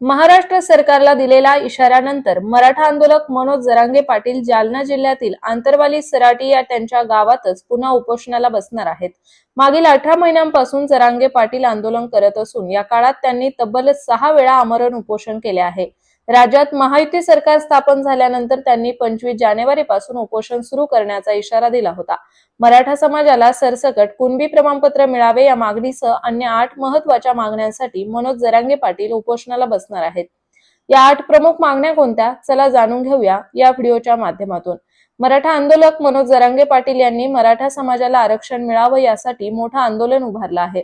महाराष्ट्र सरकारला दिलेल्या इशाऱ्यानंतर मराठा आंदोलक मनोज जरांगे पाटील जालना जिल्ह्यातील आंतरवाली सराटी या त्यांच्या गावातच पुन्हा उपोषणाला बसणार आहेत. मागील अठरा महिन्यांपासून जरांगे पाटील आंदोलन करत असून या काळात त्यांनी तब्बल सहा वेळा आमरण उपोषण केले आहे. राज्यात महायुती सरकार स्थापन झाल्यानंतर त्यांनी पंचवीस जानेवारी पासून उपोषण सुरू करण्याचा इशारा दिला होता. मराठा समाजाला सरसकट कुणबी प्रमाणपत्र मिळावे या मागणीसह अन्य आठ महत्त्वाच्या मागण्यांसाठी मनोज जरांगे पाटील उपोषणाला बसणार आहेत. या आठ प्रमुख मागण्या कोणत्या? चला जाणून घेऊया या व्हिडिओच्या माध्यमातून. मराठा आंदोलक मनोज जरांगे पाटील यांनी मराठा समाजाला आरक्षण मिळावं यासाठी मोठं आंदोलन उभारलं आहे.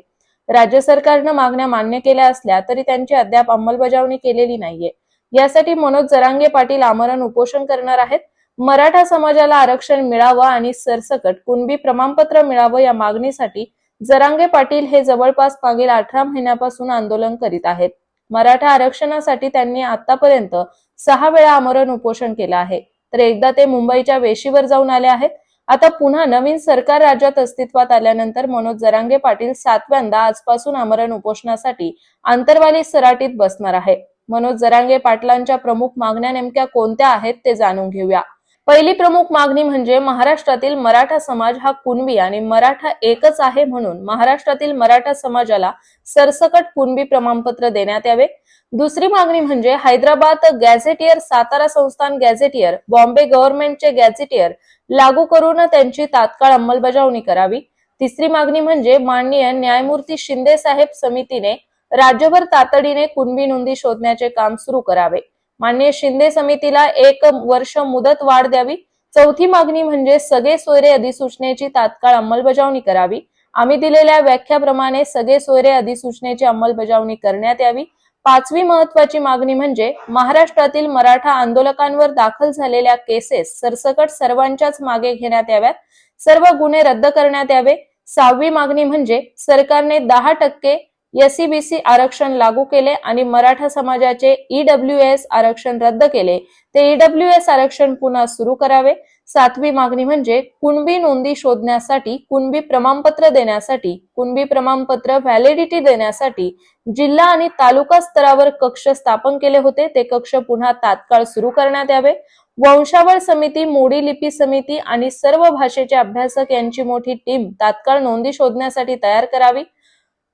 राज्य सरकारनं मागण्या मान्य केल्या असल्या तरी त्यांची अद्याप अंमलबजावणी केलेली नाहीये. यासाठी मनोज जरांगे पाटील आमरण उपोषण करणार आहेत. मराठा समाजाला आरक्षण मिळावं आणि सरसकट कुणबी प्रमाणपत्र मिळावं या मागणीसाठी जरांगे पाटील हे जवळपास मागील अठरा महिन्यापासून आंदोलन करीत आहेत. मराठा आरक्षणासाठी त्यांनी आतापर्यंत सहा वेळा आमरण उपोषण केलं आहे. तर एकदा ते मुंबईच्या वेशीवर जाऊन आले आहेत. आता पुन्हा नवीन सरकार राज्यात अस्तित्वात आल्यानंतर मनोज जरांगे पाटील सातव्यांदा आजपासून आमरण उपोषणासाठी आंतरवाली सराटीत बसणार आहे. मनोज जरांगे पाटलांच्या प्रमुख मागण्या नेमक्या कोणत्या आहेत ते जाणून घेऊया. पहिली प्रमुख मागणी म्हणजे महाराष्ट्रातील मराठा समाज हा कुणबी आणि मराठा एकच आहे म्हणून महाराष्ट्रातील मराठा समाजाला सरसकट कुणबी प्रमाणपत्र देण्यात यावे. दुसरी मागणी म्हणजे हैदराबाद गॅझेटियर सातारा संस्थान गॅझेटियर बॉम्बे गव्हर्नमेंटचे गॅझेटियर लागू करून त्यांची तात्काळ अंमलबजावणी करावी. तिसरी मागणी म्हणजे माननीय न्यायमूर्ती शिंदे साहेब समितीने राज्यभर तातडीने कुणबी नोंदी शोधण्याचे काम सुरू करावे. मान्य शिंदे समितीला एक वर्ष मुदत वाढ द्यावी. चौथी मागणी म्हणजे सगळे सोयरे अधिसूचनेची तात्काळ अंमलबजावणी करावी. आम्ही दिलेल्या व्याख्याप्रमाणे सगळे सोयरे अधिसूचनेची अंमलबजावणी करण्यात यावी. पाचवी महत्वाची मागणी म्हणजे महाराष्ट्रातील मराठा आंदोलकांवर दाखल झालेल्या केसेस सरसकट सर्वांच्याच मागे घेण्यात याव्यात. सर्व गुन्हे रद्द करण्यात यावे. सहावी मागणी म्हणजे सरकारने दहा टक्के एसईबीसी आरक्षण लागू केले आणि मराठा समाजाचे ईडब्ल्यू एस आरक्षण रद्द केले. ते ईडब्ल्यू एस आरक्षण पुन्हा सुरू करावे. सातवी मागणी म्हणजे कुणबी नोंदी शोधण्यासाठी कुणबी प्रमाणपत्र देण्यासाठी कुणबी प्रमाणपत्र व्हॅलिडिटी देण्यासाठी जिल्हा आणि तालुका स्तरावर कक्ष स्थापन केले होते. ते कक्ष पुन्हा तात्काळ सुरू करण्यात यावे. वंशावळ समिती मोडी लिपी समिती आणि सर्व भाषेचे अभ्यासक यांची मोठी टीम तात्काळ नोंदी शोधण्यासाठी तयार करावी.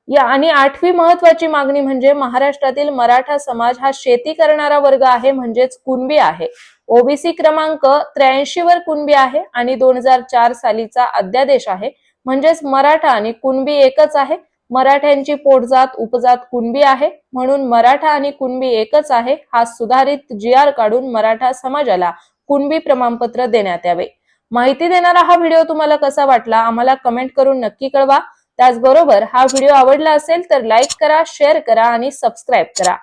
या आणि आठवी महत्वाची मागणी म्हणजे महाराष्ट्रातील मराठा समाज हा शेती करणारा वर्ग आहे म्हणजेच कुणबी आहे. ओबीसी क्रमांक त्र्याऐंशी वर कुणबी आहे आणि दोन हजार चार सालीचा अध्यादेश आहे. म्हणजेच मराठा आणि कुणबी एकच आहे. मराठ्यांची पोटजात उपजात कुणबी आहे. म्हणून मराठा आणि कुणबी एकच आहे हा सुधारित जी आर काढून मराठा समाजाला कुणबी प्रमाणपत्र देण्यात यावे. माहिती देणारा हा व्हिडिओ तुम्हाला कसा वाटला आम्हाला कमेंट करून नक्की कळवा. त्याचबरोबर हा व्हिडिओ आवडला असेल तर लाईक करा शेअर करा आणि सबस्क्राईब करा.